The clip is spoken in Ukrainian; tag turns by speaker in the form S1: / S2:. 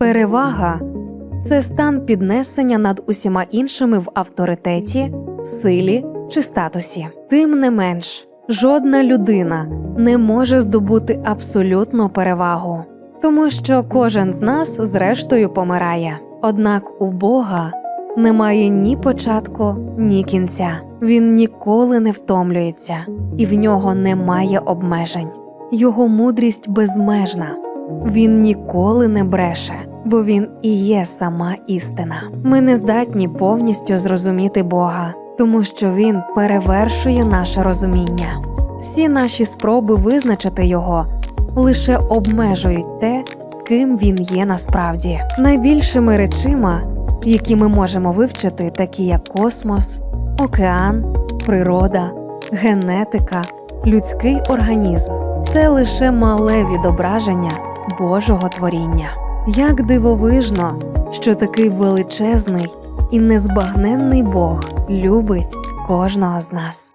S1: Перевага це стан піднесення над усіма іншими в авторитеті, силі чи статусі. Тим не менш, жодна людина не може здобути абсолютну перевагу, тому що кожен з нас зрештою помирає. Однак у Бога немає ні початку, ні кінця. Він ніколи не втомлюється, і в нього немає обмежень. Його мудрість безмежна. Він ніколи не бреше, бо він і є сама істина. Ми не здатні повністю зрозуміти Бога, тому що він перевершує наше розуміння. Всі наші спроби визначити його лише обмежують те, ким він є насправді. Найбільшими речима, які ми можемо вивчити, такі як космос, океан, природа, генетика, людський організм це лише мале відображення Божого творіння. Як дивовижно, що такий величезний і незбагненний Бог любить кожного з нас.